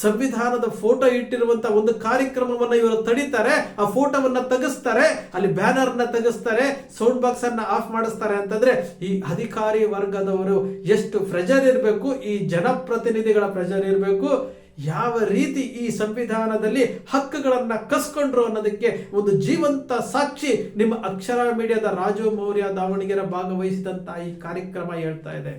ಸಂವಿಧಾನದ ಫೋಟೋ ಇಟ್ಟಿರುವಂತ ಒಂದು ಕಾರ್ಯಕ್ರಮವನ್ನ ಇವರು ತಡಿತಾರೆ, ಆ ಫೋಟೋವನ್ನ ತೆಗೆಸ್ತಾರೆ, ಅಲ್ಲಿ ಬ್ಯಾನರ್ನ ತೆಗೆಸ್ತಾರೆ, ಸೌಂಡ್ ಬಾಕ್ಸ್ ಅನ್ನ ಆಫ್ ಮಾಡಿಸ್ತಾರೆ ಅಂತಂದ್ರೆ ಈ ಅಧಿಕಾರಿ ವರ್ಗದವರು ಎಷ್ಟು ಪ್ರೆಜರ್ ಇರಬೇಕು ಈ ಜನಪ್ರತಿನಿಧಿಗಳ ಪ್ರೆಜರ್ ಇರಬೇಕು ಯಾವ ರೀತಿ ಈ ಸಂವಿಧಾನದಲ್ಲಿ ಹಕ್ಕುಗಳನ್ನ ಕಸ್ಕೊಂಡ್ರು ಅನ್ನೋದಕ್ಕೆ ಒಂದು ಜೀವಂತ ಸಾಕ್ಷಿ ನಿಮ್ಮ ಅಕ್ಷರ ಮೀಡಿಯಾದ ರಾಜು ಮೌರ್ಯ ದಾವಣಗೆರೆ ಭಾಗವಹಿಸಿದಂತ ಈ ಕಾರ್ಯಕ್ರಮ ಹೇಳ್ತಾ ಇದೆ.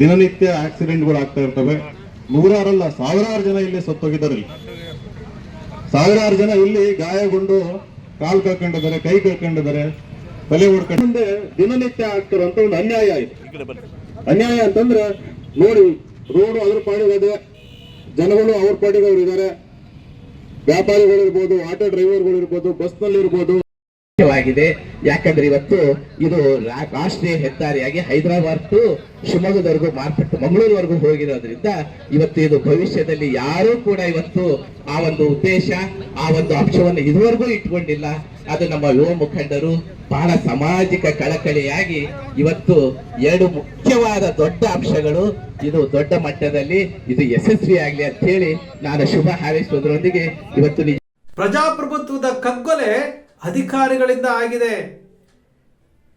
ದಿನನಿತ್ಯ ಆಕ್ಸಿಡೆಂಟ್ಗಳು ಆಗ್ತಾ ಇರ್ತವೆ. ನೂರಾರಲ್ಲ, ಸಾವಿರಾರು ಜನ ಇಲ್ಲಿ ಸತ್ತೋಗಿದ್ದಾರೆ. ಸಾವಿರಾರು ಜನ ಇಲ್ಲಿ ಗಾಯಗೊಂಡು ಕಾಲ್ ಕಳ್ಕೊಂಡಿದ್ದಾರೆ, ಕೈ ಕಳ್ಕೊಂಡಿದ್ದಾರೆ, ತಲೆ ಹೊಡ್ಕೊಂಡು. ದಿನನಿತ್ಯ ಆಗ್ತಾರಂತ ಒಂದು ಅನ್ಯಾಯ ಇದೆ ಅನ್ಯಾಯ ಅಂತಂದ್ರೆ ನೋಡಿ, ರೋಡ್ ಅದ್ರ ಪಾಡಿಗದೆ ಜನಗಳು ಅವ್ರ ಪಾಡಿಗೆ ಅವ್ರು ಇದ್ದಾರೆ. ವ್ಯಾಪಾರಿಗಳು ಇರ್ಬೋದು, ಆಟೋ ಡ್ರೈವರ್ಗಳು ಇರ್ಬೋದು ಬಸ್ನಲ್ಲಿ ಇರ್ಬೋದು. ಮುಖ್ಯವಾಗಿದೆ ಯಾಕಂದ್ರೆ ಇವತ್ತು ಇದು ರಾಷ್ಟ್ರೀಯ ಹೆದ್ದಾರಿಯಾಗಿ ಹೈದರಾಬಾದ್ ಟು ಶಿವಮೊಗ್ಗದವರೆಗೂ ಮಾರ್ಪಟ್ಟು ಮಂಗಳೂರುವರೆಗೂ ಹೋಗಿರೋದ್ರಿಂದ ಇವತ್ತು ಇದು ಭವಿಷ್ಯದಲ್ಲಿ ಯಾರೂ ಕೂಡ ಇವತ್ತು ಆ ಒಂದು ಉದ್ದೇಶ, ಆ ಒಂದು ಅಂಶವನ್ನು ಇದುವರೆಗೂ ಇಟ್ಕೊಂಡಿಲ್ಲ. ಅದು ನಮ್ಮ ಯುವ ಮುಖಂಡರು ಬಹಳ ಸಾಮಾಜಿಕ ಕಳಕಳಿಯಾಗಿ ಇವತ್ತು ಎರಡು ಮುಖ್ಯವಾದ ದೊಡ್ಡ ಅಂಶಗಳು. ಇದು ದೊಡ್ಡ ಮಟ್ಟದಲ್ಲಿ ಇದು ಯಶಸ್ವಿ ಆಗ್ಲಿ ಅಂತ ಹೇಳಿ ನಾನು ಶುಭ ಹಾರೈಸುವುದರೊಂದಿಗೆ ಇವತ್ತು ಪ್ರಜಾಪ್ರಭುತ್ವದ ಕಗ್ಗೊಲೆ ಅಧಿಕಾರಿಗಳಿಂದ ಆಗಿದೆ.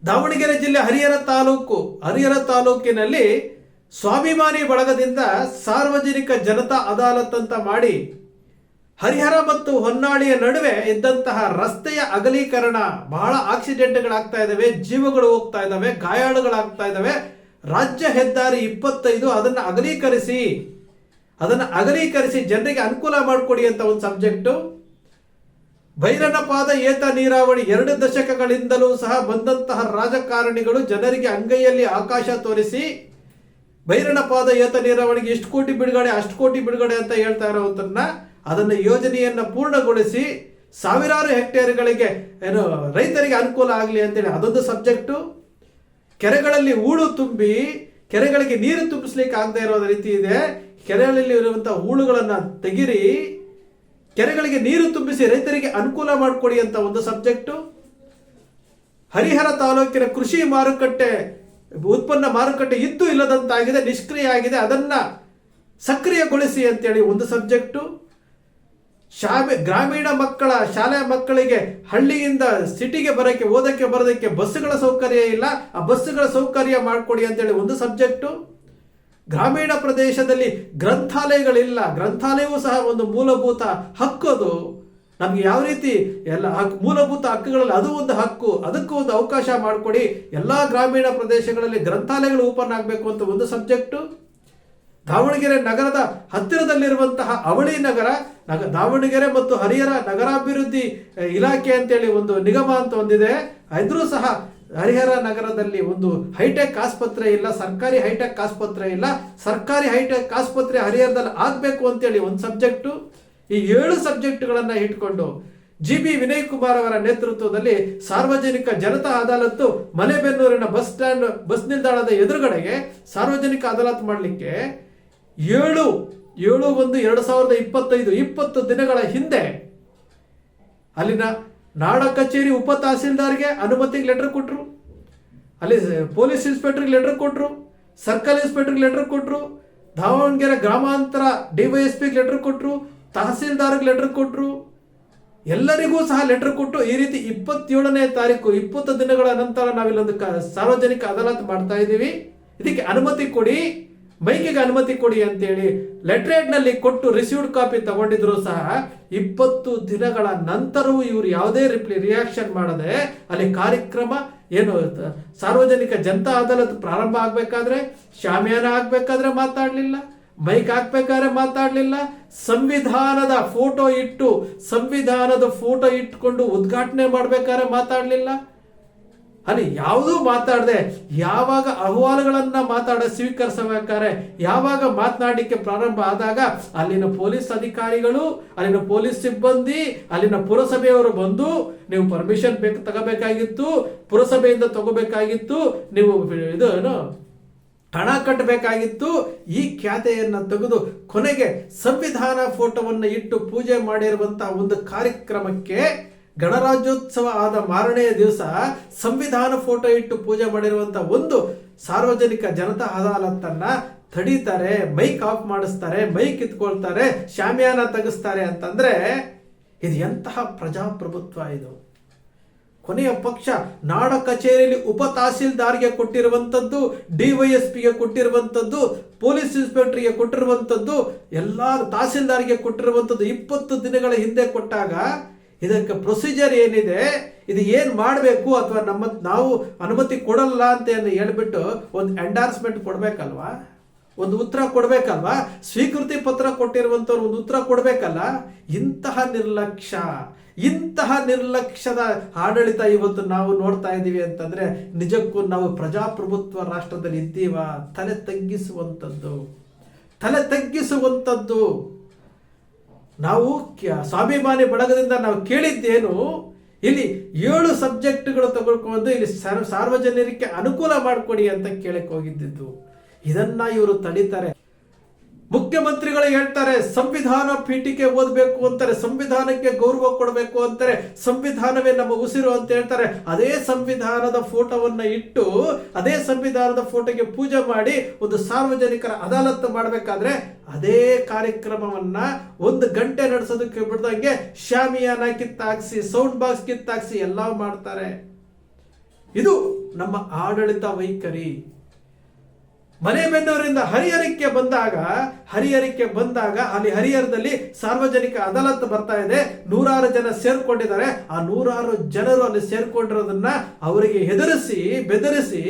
ದಾವಣಗೆರೆ ಜಿಲ್ಲೆ ಹರಿಹರ ತಾಲೂಕು, ಹರಿಹರ ತಾಲೂಕಿನಲ್ಲಿ ಸ್ವಾಭಿಮಾನಿ ಬಳಗದಿಂದ ಸಾರ್ವಜನಿಕ ಜನತಾ ಅದಾಲತ್ ಅಂತ ಮಾಡಿ, ಹರಿಹರ ಮತ್ತು ಹೊನ್ನಾಳಿಯ ನಡುವೆ ಇದ್ದಂತಹ ರಸ್ತೆಯ ಅಗಲೀಕರಣ ಬಹಳ ಆಕ್ಸಿಡೆಂಟ್ಗಳಾಗ್ತಾ ಇದಾವೆ, ಜೀವಗಳು ಹೋಗ್ತಾ ಇದಾವೆ, ಗಾಯಾಳುಗಳಾಗ್ತಾ ಇದಾವೆ. ರಾಜ್ಯ ಹೆದ್ದಾರಿ ಇಪ್ಪತ್ತೈದು ಅದನ್ನು ಅಗಲೀಕರಿಸಿ ಅದನ್ನು ಅಗಲೀಕರಿಸಿ ಜನರಿಗೆ ಅನುಕೂಲ ಮಾಡಿಕೊಡಿ ಅಂತ ಒಂದು ಸಬ್ಜೆಕ್ಟು. ಭೈರನಪಾದ ಏತ ನೀರಾವರಿ ಎರಡು ದಶಕಗಳಿಂದಲೂ ಸಹ ಬಂದಂತಹ ರಾಜಕಾರಣಿಗಳು ಜನರಿಗೆ ಅಂಗೈಯಲ್ಲಿ ಆಕಾಶ ತೋರಿಸಿ ಭೈರನಪಾದ ಏತ ನೀರಾವರಿಗೆ ಎಷ್ಟು ಕೋಟಿ ಬಿಡುಗಡೆ, ಅಷ್ಟು ಕೋಟಿ ಬಿಡುಗಡೆ ಅಂತ ಹೇಳ್ತಾ ಇರೋದನ್ನ ಅದನ್ನ ಯೋಜನೆಯನ್ನ ಪೂರ್ಣಗೊಳಿಸಿ ಸಾವಿರಾರು ಹೆಕ್ಟೇರ್ಗಳಿಗೆ ಏನು ರೈತರಿಗೆ ಅನುಕೂಲ ಆಗಲಿ ಅಂತೇಳಿ ಅದೊಂದು ಸಬ್ಜೆಕ್ಟು. ಕೆರೆಗಳಲ್ಲಿ ಹೂಳು ತುಂಬಿ, ಕೆರೆಗಳಿಗೆ ನೀರು ತುಂಬಿಸ್ಲಿಕ್ಕೆ ಆಗದೆ ಇರೋ ರೀತಿ ಇದೆ. ಕೆರೆಗಳಲ್ಲಿ ಇರುವಂತಹ ಹೂಳುಗಳನ್ನ ತೆಗಿರಿ ಕೆರೆಗಳಿಗೆ ನೀರು ತುಂಬಿಸಿ ರೈತರಿಗೆ ಅನುಕೂಲ ಮಾಡಿಕೊಡಿ ಅಂತ ಒಂದು ಸಬ್ಜೆಕ್ಟು. ಹರಿಹರ ತಾಲೂಕಿನ ಕೃಷಿ ಮಾರುಕಟ್ಟೆ, ಉತ್ಪನ್ನ ಮಾರುಕಟ್ಟೆ ಇದ್ದು ಇಲ್ಲದಂತಾಗಿದೆ, ನಿಷ್ಕ್ರಿಯ ಆಗಿದೆ. ಅದನ್ನ ಸಕ್ರಿಯಗೊಳಿಸಿ ಅಂತೇಳಿ ಒಂದು ಸಬ್ಜೆಕ್ಟು. ಶಾಲೆ ಗ್ರಾಮೀಣ ಮಕ್ಕಳ, ಶಾಲೆ ಮಕ್ಕಳಿಗೆ ಹಳ್ಳಿಯಿಂದ ಸಿಟಿಗೆ ಬರೋಕ್ಕೆ, ಓದಕ್ಕೆ ಬರೋದಕ್ಕೆ ಬಸ್ಸುಗಳ ಸೌಕರ್ಯ ಇಲ್ಲ. ಆ ಬಸ್ಸುಗಳ ಸೌಕರ್ಯ ಮಾಡಿಕೊಡಿ ಅಂತೇಳಿ ಒಂದು ಸಬ್ಜೆಕ್ಟು. ಗ್ರಾಮೀಣ ಪ್ರದೇಶದಲ್ಲಿ ಗ್ರಂಥಾಲಯಗಳಿಲ್ಲ. ಗ್ರಂಥಾಲಯವೂ ಸಹ ಒಂದು ಮೂಲಭೂತ ಹಕ್ಕು ಅದು. ನಮ್ಗೆ ಯಾವ ರೀತಿ ಎಲ್ಲ ಹಕ್- ಮೂಲಭೂತ ಹಕ್ಕುಗಳಲ್ಲಿ ಅದು ಒಂದು ಹಕ್ಕು, ಅದಕ್ಕೂ ಒಂದು ಅವಕಾಶ ಮಾಡಿಕೊಡಿ. ಎಲ್ಲ ಗ್ರಾಮೀಣ ಪ್ರದೇಶಗಳಲ್ಲಿ ಗ್ರಂಥಾಲಯಗಳು ಓಪನ್ ಆಗಬೇಕು ಅಂತ ಒಂದು ಸಬ್ಜೆಕ್ಟು. ದಾವಣಗೆರೆ ನಗರದ ಹತ್ತಿರದಲ್ಲಿರುವಂತಹ ಅವಳಿ ನಗರ, ನಗ, ದಾವಣಗೆರೆ ಮತ್ತು ಹರಿಹರ ನಗರಾಭಿವೃದ್ಧಿ, ಇಲಾಖೆ ಅಂತೇಳಿ ಒಂದು ನಿಗಮ ಅಂತ ಒಂದಿದೆ. ಇದ್ರೂ ಸಹ ಹರಿಹರ ನಗರದಲ್ಲಿ ಒಂದು ಹೈಟೆಕ್ ಆಸ್ಪತ್ರೆ ಇಲ್ಲ, ಸರ್ಕಾರಿ ಹೈಟೆಕ್ ಆಸ್ಪತ್ರೆ ಇಲ್ಲ. ಸರ್ಕಾರಿ ಹೈಟೆಕ್ ಆಸ್ಪತ್ರೆ ಹರಿಹರದಲ್ಲಿ ಆಗಬೇಕು ಅಂತೇಳಿ ಒಂದು ಸಬ್ಜೆಕ್ಟು, ಈ ಏಳು ಸಬ್ಜೆಕ್ಟ್ಗಳನ್ನು ಇಟ್ಕೊಂಡು ಜಿ ಬಿ ವಿನಯ್ ಕುಮಾರ್ ಅವರ ನೇತೃತ್ವದಲ್ಲಿ ಸಾರ್ವಜನಿಕ ಜನತಾ ಅದಾಲತ್ತು ಮಲೆಬೆನ್ನೂರಿನ ಬಸ್ ಸ್ಟ್ಯಾಂಡ್, ಬಸ್ ನಿಲ್ದಾಣದ ಎದುರುಗಡೆಗೆ ಸಾರ್ವಜನಿಕ ಅದಾಲತ್ ಮಾಡಲಿಕ್ಕೆ ಏಳು ಏಳು ಒಂದು ಎರಡು ಸಾವಿರದ ಇಪ್ಪತ್ತೈದು, ಇಪ್ಪತ್ತು ದಿನಗಳ ಹಿಂದೆ ಅಲ್ಲಿನ ನಾಡ ಕಚೇರಿ ಉಪ ತಹಸೀಲ್ದಾರ್ಗೆ ಅನುಮತಿಗೆ ಲೆಟರ್ ಕೊಟ್ಟರು ಅಲ್ಲಿ ಪೊಲೀಸ್ ಇನ್ಸ್ಪೆಕ್ಟರ್ಗೆ ಲೆಟರ್ ಕೊಟ್ಟರು ಸರ್ಕಲ್ ಇನ್ಸ್ಪೆಕ್ಟರ್ಗೆ ಲೆಟರ್ ಕೊಟ್ಟರು ದಾವಣಗೆರೆ ಗ್ರಾಮಾಂತರ ಡಿವೈಎಸ್ಪಿಗೆ ಲೆಟರ್ ಕೊಟ್ಟರು ತಹಸೀಲ್ದಾರ್ಗೆ ಲೆಟರ್ ಕೊಟ್ಟರು ಎಲ್ಲರಿಗೂ ಸಹ ಲೆಟರ್ ಕೊಟ್ಟು ಈ ರೀತಿ ಇಪ್ಪತ್ತೇಳನೇ ತಾರೀಕು, ಇಪ್ಪತ್ತು ದಿನಗಳ ನಂತರ ನಾವಿಲ್ಲೊಂದು ಸಾರ್ವಜನಿಕ ಅದಾಲತ್ ಮಾಡ್ತಾ ಇದ್ದೀವಿ. ಇದಕ್ಕೆ ಅನುಮತಿ ಕೊಡಿ. ಮೈಕಿಗೆ ಅನುಮತಿ ಕೊಡಿ ಅಂತೇಳಿ ಲೆಟ್ರೇಟ್ನಲ್ಲಿ ಕೊಟ್ಟು ರಿಸೀವ್ಡ್ ಕಾಪಿ ತಗೊಂಡಿದ್ರು ಸಹ ಇಪ್ಪತ್ತು ದಿನಗಳ ನಂತರವೂ ಇವರು ಯಾವುದೇ ರಿಪ್ಲಿ ರಿಯಾಕ್ಷನ್ ಮಾಡದೆ ಅಲ್ಲಿ ಕಾರ್ಯಕ್ರಮ ಏನು, ಸಾರ್ವಜನಿಕ ಜನತಾ ಅದಾಲತ್ ಪ್ರಾರಂಭ ಆಗಬೇಕಾದ್ರೆ, ಶಾಮಿಯಾನ ಆಗಬೇಕಾದ್ರೆ ಮಾತಾಡಲಿಲ್ಲ ಮೈಕ್ ಹಾಕ್ಬೇಕಾದ್ರೆ ಮಾತಾಡಲಿಲ್ಲ, ಸಂವಿಧಾನದ ಫೋಟೋ ಇಟ್ಟು, ಸಂವಿಧಾನದ ಫೋಟೋ ಇಟ್ಕೊಂಡು ಉದ್ಘಾಟನೆ ಮಾಡ್ಬೇಕಾದ್ರೆ ಮಾತಾಡ್ಲಿಲ್ಲ. ಅಲ್ಲಿ ಯಾವುದೂ ಮಾತಾಡದೆ ಯಾವಾಗ ಅಹವಾಲುಗಳನ್ನ ಮಾತಾಡ ಸ್ವೀಕರಿಸಬೇಕಾರೆ ಯಾವಾಗ ಮಾತನಾಡಲಿಕ್ಕೆ ಪ್ರಾರಂಭ ಆದಾಗ ಅಲ್ಲಿನ ಪೊಲೀಸ್ ಅಧಿಕಾರಿಗಳು, ಅಲ್ಲಿನ ಪೊಲೀಸ್ ಸಿಬ್ಬಂದಿ, ಅಲ್ಲಿನ ಪುರಸಭೆಯವರು ಬಂದು ನೀವು ಪರ್ಮಿಷನ್ ಬೇಕು ತಗೋಬೇಕಾಗಿತ್ತು, ಪುರಸಭೆಯಿಂದ ತಗೋಬೇಕಾಗಿತ್ತು, ನೀವು ಇದು ಹಣ ಕಟ್ಟಬೇಕಾಗಿತ್ತು, ಈ ಖ್ಯಾತೆಯನ್ನು ತೆಗೆದು ಕೊನೆಗೆ ಸಂವಿಧಾನ ಫೋಟೋವನ್ನು ಇಟ್ಟು ಪೂಜೆ ಮಾಡಿರುವಂತಹ ಒಂದು ಕಾರ್ಯಕ್ರಮಕ್ಕೆ ಗಣರಾಜ್ಯೋತ್ಸವ ಆದ ಮಾರನೆಯ ದಿವಸ ಸಂವಿಧಾನ ಫೋಟೋ ಇಟ್ಟು ಪೂಜೆ ಮಾಡಿರುವಂತಹ ಒಂದು ಸಾರ್ವಜನಿಕ ಜನತಾ ಅದಾಲತ್ತನ್ನ ತಡೀತಾರೆ ಮೈಕ್ ಆಫ್ ಮಾಡಿಸ್ತಾರೆ ಮೈಕ್ ಇತ್ಕೊಳ್ತಾರೆ ಶಾಮಿಯಾನ ತೆಗೆಸ್ತಾರೆ ಅಂತಂದ್ರೆ ಇದು ಎಂತಹ ಪ್ರಜಾಪ್ರಭುತ್ವ ಇದು. ಕೊನೆಯ ಪಕ್ಷ ನಾಡ ಕಚೇರಿಯಲ್ಲಿ ಉಪ ತಹಸೀಲ್ದಾರ್ಗೆ ಕೊಟ್ಟಿರುವಂಥದ್ದು ಡಿವೈಎಸ್ಪಿಗೆ ಕೊಟ್ಟಿರುವಂಥದ್ದು ಪೊಲೀಸ್ ಇನ್ಸ್ಪೆಕ್ಟರ್ಗೆ ಕೊಟ್ಟಿರುವಂಥದ್ದು ಎಲ್ಲ ತಹಸೀಲ್ದಾರ್ಗೆ ಕೊಟ್ಟಿರುವಂಥದ್ದು ಇಪ್ಪತ್ತು ದಿನಗಳ ಹಿಂದೆ ಕೊಟ್ಟಾಗ ಇದಕ್ಕೆ ಪ್ರೊಸೀಜರ್ ಏನಿದೆ, ಇದು ಏನು ಮಾಡಬೇಕು ಅಥವಾ ನಮ್ಮ, ನಾವು ಅನುಮತಿ ಕೊಡಲ್ಲ ಅಂತ ಹೇಳ್ಬಿಟ್ಟು ಒಂದು ಎಂಡಾರ್ಸ್ಮೆಂಟ್ ಕೊಡಬೇಕಲ್ವಾ? ಒಂದು ಉತ್ತರ ಕೊಡಬೇಕಲ್ವಾ? ಸ್ವೀಕೃತಿ ಪತ್ರ ಕೊಟ್ಟಿರುವಂಥವ್ರು ಒಂದು ಉತ್ತರ ಕೊಡಬೇಕಲ್ಲ? ಇಂತಹ ನಿರ್ಲಕ್ಷ್ಯ, ಇಂತಹ ನಿರ್ಲಕ್ಷ್ಯದ ಆಡಳಿತ ಇವತ್ತು ನಾವು ನೋಡ್ತಾ ಇದ್ದೀವಿ ಅಂತಂದ್ರೆ ನಿಜಕ್ಕೂ ನಾವು ಪ್ರಜಾಪ್ರಭುತ್ವ ರಾಷ್ಟ್ರದಲ್ಲಿ ಇದ್ದೀವ. ತಲೆ ತಗ್ಗಿಸುವಂಥದ್ದು ತಲೆ ತಗ್ಗಿಸುವಂಥದ್ದು. ನಾವು ಸ್ವಾಭಿಮಾನಿ ಬಳಗದಿಂದ ನಾವು ಕೇಳಿದ್ದೇನು, ಇಲ್ಲಿ ಏಳು ಸಬ್ಜೆಕ್ಟ್ಗಳು ತಗೊಳ್ಕೊಂಡು ಇಲ್ಲಿ ಸಾರ್- ಸಾರ್ವಜನಿಕರಿಗೆ ಅನುಕೂಲ ಮಾಡಿಕೊಡಿ ಅಂತ ಕೇಳಕ್ಕೆ ಹೋಗಿದ್ದಿದ್ದು. ಇದನ್ನ ಇವರು ತಡೀತಾರೆ. ಮುಖ್ಯಮಂತ್ರಿಗಳು ಹೇಳ್ತಾರೆ, ಸಂವಿಧಾನ ಪೀಠಿಕೆ ಓದಬೇಕು ಅಂತಾರೆ, ಸಂವಿಧಾನಕ್ಕೆ ಗೌರವ ಕೊಡಬೇಕು ಅಂತಾರೆ, ಸಂವಿಧಾನವೇ ನಮ್ಮ ಉಸಿರು ಅಂತ ಹೇಳ್ತಾರೆ. ಅದೇ ಸಂವಿಧಾನದ ಫೋಟೋವನ್ನ ಇಟ್ಟು, ಅದೇ ಸಂವಿಧಾನದ ಫೋಟೋಗೆ ಪೂಜೆ ಮಾಡಿ ಒಂದು ಸಾರ್ವಜನಿಕರ ಅದಾಲತ್ ಮಾಡಬೇಕಾದ್ರೆ ಅದೇ ಕಾರ್ಯಕ್ರಮವನ್ನ ಒಂದು ಗಂಟೆ ನಡೆಸೋದಕ್ಕೆ ಬಿಡ್ದಂಗೆ ಶಾಮಿಯಾನ ಕಿತ್ತಾಕ್ಸಿ, ಸೌಂಡ್ ಬಾಕ್ಸ್ ಕಿತ್ತಾಕ್ಸಿ ಎಲ್ಲ ಮಾಡ್ತಾರೆ. ಇದು ನಮ್ಮ ಆಡಳಿತ ವೈಖರಿ. ಮನೆಬೆನ್ನೂರಿಂದ ಹರಿಹರಕ್ಕೆ ಬಂದಾಗ ಹರಿಹರಕ್ಕೆ ಬಂದಾಗ ಅಲ್ಲಿ ಹರಿಹರದಲ್ಲಿ ಸಾರ್ವಜನಿಕ ಅದಾಲತ್ ಬರ್ತಾ ಇದೆ. ನೂರಾರು ಜನ ಸೇರ್ಕೊಂಡಿದ್ದಾರೆ. ಆ ನೂರಾರು ಜನರು ಅಲ್ಲಿ ಸೇರ್ಕೊಂಡಿರೋದನ್ನ ಅವರಿಗೆ ಹೆದರಿಸಿ, ಬೆದರಿಸಿ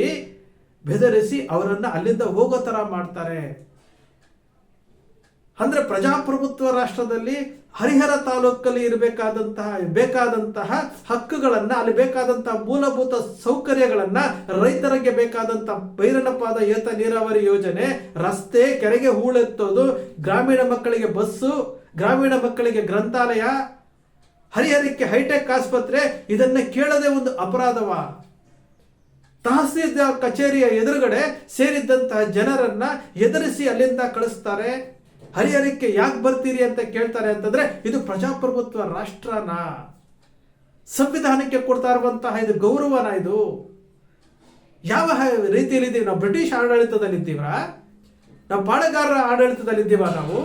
ಬೆದರಿಸಿ ಅವರನ್ನ ಅಲ್ಲಿಂದ ಹೋಗೋ ತರ ಮಾಡ್ತಾರೆ. ಅಂದ್ರೆ ಪ್ರಜಾಪ್ರಭುತ್ವ ರಾಷ್ಟ್ರದಲ್ಲಿ ಹರಿಹರ ತಾಲೂಕಲ್ಲಿ ಇರಬೇಕಾದಂತಹ, ಬೇಕಾದಂತಹ ಹಕ್ಕುಗಳನ್ನ, ಅಲ್ಲಿ ಬೇಕಾದಂತಹ ಮೂಲಭೂತ ಸೌಕರ್ಯಗಳನ್ನ ರೈತರಿಗೆ ಬೇಕಾದಂತಹ ಬೈರಣಪಾದ ಏತ ನೀರಾವರಿ ಯೋಜನೆ, ರಸ್ತೆ, ಕೆರೆಗೆ ಹೂಳೆತ್ತೋದು ಗ್ರಾಮೀಣ ಮಕ್ಕಳಿಗೆ ಬಸ್ಸು, ಗ್ರಾಮೀಣ ಮಕ್ಕಳಿಗೆ ಗ್ರಂಥಾಲಯ, ಹರಿಹರಕ್ಕೆ ಹೈಟೆಕ್ ಆಸ್ಪತ್ರೆ, ಇದನ್ನ ಕೇಳದೆ ಒಂದು ಅಪರಾಧವ. ತಹಸೀಲ್ದಾರ್ ಕಚೇರಿಯ ಎದುರುಗಡೆ ಸೇರಿದ್ದಂತಹ ಜನರನ್ನ ಎದುರಿಸಿ ಅಲ್ಲಿಂದ ಕಳಿಸ್ತಾರೆ. ಹರಿಹರಕ್ಕೆ ಯಾಕೆ ಬರ್ತೀರಿ ಅಂತ ಕೇಳ್ತಾರೆ ಅಂತಂದ್ರೆ, ಇದು ಪ್ರಜಾಪ್ರಭುತ್ವ ರಾಷ್ಟ್ರನ ಸಂವಿಧಾನಕ್ಕೆ ಕೊಡ್ತಾ ಇರುವಂತಹ ಇದು ಗೌರವನ ಇದು. ಯಾವ ರೀತಿಯಲ್ಲಿ ಇದ್ದೀವಿ ನಾವು? ಬ್ರಿಟಿಷ್ ಆಡಳಿತದಲ್ಲಿದ್ದೀವ್ರಾ? ನಾವು ಪಾಳೆಗಾರರ ಆಡಳಿತದಲ್ಲಿದ್ದೀವ ನಾವು?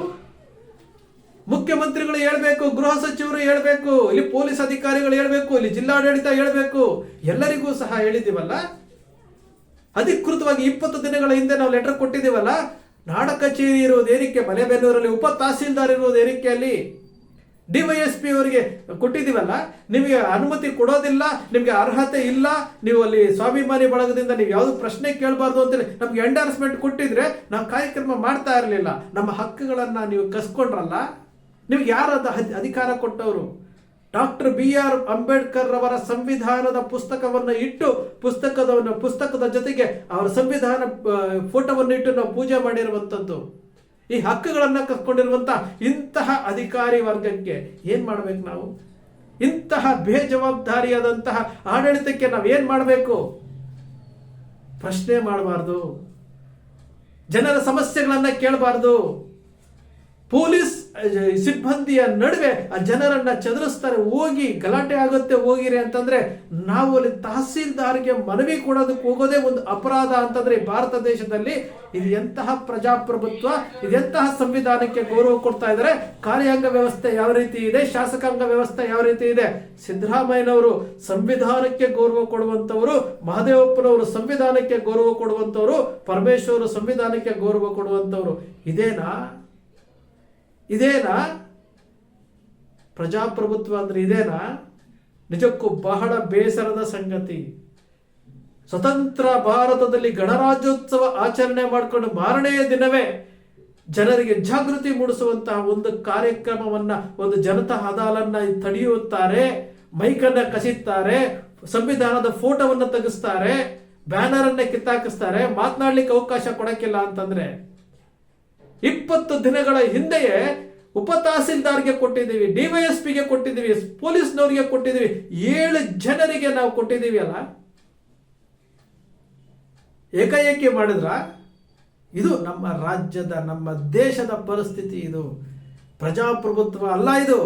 ಮುಖ್ಯಮಂತ್ರಿಗಳು ಹೇಳ್ಬೇಕು, ಗೃಹ ಸಚಿವರು ಹೇಳಬೇಕು, ಇಲ್ಲಿ ಪೊಲೀಸ್ ಅಧಿಕಾರಿಗಳು ಹೇಳಬೇಕು, ಇಲ್ಲಿ ಜಿಲ್ಲಾಡಳಿತ ಹೇಳ್ಬೇಕು, ಎಲ್ಲರಿಗೂ ಸಹ ಹೇಳಿದ್ದೀವಲ್ಲ? ಅಧಿಕೃತವಾಗಿ ಇಪ್ಪತ್ತು ದಿನಗಳ ಹಿಂದೆ ನಾವು ಲೆಟರ್ ಕೊಟ್ಟಿದ್ದೀವಲ್ಲ? ನಾಡ ಕಚೇರಿ ಇರೋದು ಏರಿಕೆ, ಮಲೆಬೆನ್ನೂರಲ್ಲಿ ಉಪ ತಹಸೀಲ್ದಾರ್ ಏರಿಕೆಯಲ್ಲಿ ಅಲ್ಲಿ ಡಿವೈಎಸ್ಪಿ ಅವರಿಗೆ ಕೊಟ್ಟಿದ್ದೀವಲ್ಲ, ನಿಮಗೆ ಅನುಮತಿ ಕೊಡೋದಿಲ್ಲ, ನಿಮಗೆ ಅರ್ಹತೆ ಇಲ್ಲ, ನೀವು ಅಲ್ಲಿ ಸ್ವಾಭಿಮಾನಿ ಬಳಗದಿಂದ ನೀವು ಯಾವುದು ಪ್ರಶ್ನೆ ಕೇಳಬಾರ್ದು ಅಂತೇಳಿ ನಮ್ಗೆ ಎಂಡಾರ್ಸ್ಮೆಂಟ್ ಕೊಟ್ಟಿದ್ರೆ ನಾವು ಕಾರ್ಯಕ್ರಮ ಮಾಡ್ತಾ ಇರಲಿಲ್ಲ. ನಮ್ಮ ಹಕ್ಕುಗಳನ್ನು ನೀವು ಕಸ್ಕೊಂಡ್ರಲ್ಲ, ನಿಮ್ಗೆ ಯಾರು ಅಧಿಕಾರ ಕೊಟ್ಟವರು? ಡಾಕ್ಟರ್ ಬಿ ಆರ್ ಅಂಬೇಡ್ಕರ್ ಅವರ ಸಂವಿಧಾನದ ಪುಸ್ತಕವನ್ನು ಇಟ್ಟು ಪುಸ್ತಕದ ಪುಸ್ತಕದ ಜೊತೆಗೆ ಅವರ ಸಂವಿಧಾನ ಫೋಟೋವನ್ನು ಇಟ್ಟು ನಾವು ಪೂಜೆ ಮಾಡಿರುವಂಥದ್ದು. ಈ ಹಕ್ಕುಗಳನ್ನ ಕಸ್ಕೊಂಡಿರುವಂತಹ ಇಂತಹ ಅಧಿಕಾರಿ ವರ್ಗಕ್ಕೆ ಏನು ಮಾಡ್ಬೇಕು ನಾವು? ಇಂತಹ ಬೇಜವಾಬ್ದಾರಿಯಾದಂತಹ ಆಡಳಿತಕ್ಕೆ ನಾವು ಏನು ಮಾಡಬೇಕು? ಪ್ರಶ್ನೆ ಮಾಡಬಾರ್ದು. ಜನರ ಸಮಸ್ಯೆಗಳನ್ನ ಕೇಳಬಾರ್ದು. ಪೊಲೀಸ್ ಸಿಬ್ಬಂದಿಯ ನಡುವೆ ಆ ಜನರನ್ನ ಚದುರಿಸ್ತಾರೆ. ಹೋಗಿ ಗಲಾಟೆ ಆಗುತ್ತೆ, ಹೋಗಿರಿ ಅಂತಂದ್ರೆ ನಾವು ಅಲ್ಲಿ ತಹಸೀಲ್ದಾರ್ಗೆ ಮನವಿ ಕೊಡೋದಕ್ಕೆ ಹೋಗೋದೇ ಒಂದು ಅಪರಾಧ ಅಂತಂದ್ರೆ ಭಾರತ ದೇಶದಲ್ಲಿ. ಇದು ಎಂತಹ ಪ್ರಜಾಪ್ರಭುತ್ವ ಇದೆಂತಹ ಸಂವಿಧಾನಕ್ಕೆ ಗೌರವ ಕೊಡ್ತಾ ಇದ್ದಾರೆ. ಕಾರ್ಯಾಂಗ ವ್ಯವಸ್ಥೆ ಯಾವ ರೀತಿ ಇದೆ, ಶಾಸಕಾಂಗ ವ್ಯವಸ್ಥೆ ಯಾವ ರೀತಿ ಇದೆ? ಸಿದ್ದರಾಮಯ್ಯನವರು ಸಂವಿಧಾನಕ್ಕೆ ಗೌರವ ಕೊಡುವಂತವರು ಮಹದೇವಪ್ಪನವರು ಸಂವಿಧಾನಕ್ಕೆ ಗೌರವ ಕೊಡುವಂತವರು ಪರಮೇಶ್ವರ ಸಂವಿಧಾನಕ್ಕೆ ಗೌರವ ಕೊಡುವಂತವರು ಇದೇನಾ? ಇದೇನಾ? ಪ್ರಜಾಪ್ರಭುತ್ವ ಅಂದ್ರೆ ಇದೇನಾ? ನಿಜಕ್ಕೂ ಬಹಳ ಬೇಸರದ ಸಂಗತಿ. ಸ್ವತಂತ್ರ ಭಾರತದಲ್ಲಿ ಗಣರಾಜ್ಯೋತ್ಸವ ಆಚರಣೆ ಮಾಡಿಕೊಂಡು ಮಾರನೆಯ ದಿನವೇ ಜನರಿಗೆ ಜಾಗೃತಿ ಮೂಡಿಸುವಂತಹ ಒಂದು ಕಾರ್ಯಕ್ರಮವನ್ನ ಒಂದು ಜನತಾ ಹದಾಲನ್ನ ತಡೆಯುತ್ತಾರೆ, ಮೈಕನ್ನ ಕಸಿತಾರೆ ಸಂವಿಧಾನದ ಫೋಟೋವನ್ನು ತೆಗೆಸ್ತಾರೆ ಬ್ಯಾನರ್ ಅನ್ನ ಕಿತ್ತಾಕಿಸ್ತಾರೆ, ಮಾತನಾಡ್ಲಿಕ್ಕೆ ಅವಕಾಶ ಕೊಡಕ್ಕಿಲ್ಲ ಅಂತಂದ್ರೆ. ಇಪ್ಪತ್ತು ದಿನಗಳ ಹಿಂದೆಯೇ ಉಪ ತಹಸೀಲ್ದಾರ್ಗೆ ಕೊಟ್ಟಿದ್ದೀವಿ ಡಿವೈಎಸ್ಪಿಗೆ ಕೊಟ್ಟಿದ್ದೀವಿ, ಪೊಲೀಸ್ನವರಿಗೆ ಕೊಟ್ಟಿದ್ದೀವಿ. ಏಳು ಜನರಿಗೆ ನಾವು ಕೊಟ್ಟಿದ್ದೀವಿ ಅಲ್ಲ? ಏಕಾಏಕಿ ಮಾಡಿದ್ರ ಇದು ನಮ್ಮ ರಾಜ್ಯದ, ನಮ್ಮ ದೇಶದ ಪರಿಸ್ಥಿತಿ ಇದು. ಪ್ರಜಾಪ್ರಭುತ್ವ ಅಲ್ಲ ಇದು,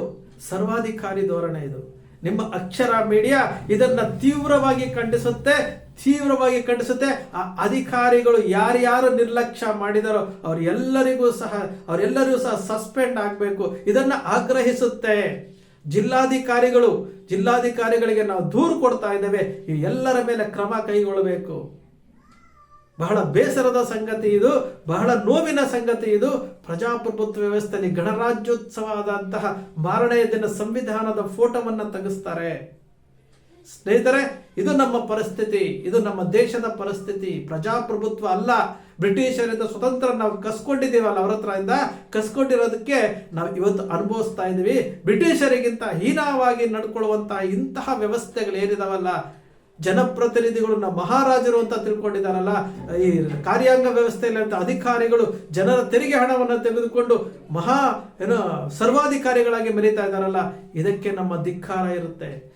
ಸರ್ವಾಧಿಕಾರಿ ಧೋರಣೆ ಇದು. ನಿಮ್ಮ ಅಕ್ಷರ ಮೀಡಿಯಾ ಇದನ್ನ ತೀವ್ರವಾಗಿ ಖಂಡಿಸುತ್ತೆ ತೀವ್ರವಾಗಿ ಖಂಡಿಸುತ್ತೆ. ಆ ಅಧಿಕಾರಿಗಳು ಯಾರ್ಯಾರು ನಿರ್ಲಕ್ಷ್ಯ ಮಾಡಿದಾರೋ ಅವರೆಲ್ಲರಿಗೂ ಸಹ ಅವರೆಲ್ಲರಿಗೂ ಸಹ ಸಸ್ಪೆಂಡ್ ಆಗಬೇಕು. ಇದನ್ನ ಆಗ್ರಹಿಸುತ್ತೆ. ಜಿಲ್ಲಾಧಿಕಾರಿಗಳು, ಜಿಲ್ಲಾಧಿಕಾರಿಗಳಿಗೆ ನಾವು ದೂರು ಕೊಡ್ತಾ ಇದ್ದೇವೆ. ಈ ಎಲ್ಲರ ಮೇಲೆ ಕ್ರಮ ಕೈಗೊಳ್ಳಬೇಕು. ಬಹಳ ಬೇಸರದ ಸಂಗತಿ ಇದು. ಬಹಳ ನೋವಿನ ಸಂಗತಿ ಇದು. ಪ್ರಜಾಪ್ರಭುತ್ವ ವ್ಯವಸ್ಥೆಯಲ್ಲಿ ಗಣರಾಜ್ಯೋತ್ಸವ ಆದಂತಹ ಮಾರನೆಯ ದಿನ ಸಂವಿಧಾನದ ಫೋಟೋವನ್ನು ತೆಗೆಸ್ತಾರೆ. ಸ್ನೇಹಿತರೆ, ಇದು ನಮ್ಮ ಪರಿಸ್ಥಿತಿ, ಇದು ನಮ್ಮ ದೇಶದ ಪರಿಸ್ಥಿತಿ. ಪ್ರಜಾಪ್ರಭುತ್ವ ಅಲ್ಲ. ಬ್ರಿಟಿಷರಿಂದ ಸ್ವತಂತ್ರ ನಾವು ಕಸ್ಕೊಂಡಿದ್ದೀವಲ್ಲ ಅವರ ಹತ್ರ ಕಸ್ಕೊಂಡಿರೋದಕ್ಕೆ ನಾವು ಇವತ್ತು ಅನುಭವಿಸ್ತಾ ಇದ್ದೀವಿ. ಬ್ರಿಟಿಷರಿಗಿಂತ ಹೀನವಾಗಿ ನಡ್ಕೊಳ್ಳುವಂತಹ ಇಂತಹ ವ್ಯವಸ್ಥೆಗಳು ಏನಿದಾವಲ್ಲ? ಜನಪ್ರತಿನಿಧಿಗಳನ್ನ ಮಹಾರಾಜರು ಅಂತ ತಿಳ್ಕೊಂಡಿದ್ದಾರಲ್ಲ. ಈ ಕಾರ್ಯಾಂಗ ವ್ಯವಸ್ಥೆಯಲ್ಲಿ ಅಂತ ಅಧಿಕಾರಿಗಳು ಜನರ ತೆರಿಗೆ ಹಣವನ್ನು ತೆಗೆದುಕೊಂಡು ಮಹಾ, ಏನೋ ಸರ್ವಾಧಿಕಾರಿಗಳಾಗಿ ಮೆರೀತಾ ಇದ್ದಾರಲ್ಲ. ಇದಕ್ಕೆ ನಮ್ಮ ಧಿಕ್ಕಾರ ಇರುತ್ತೆ.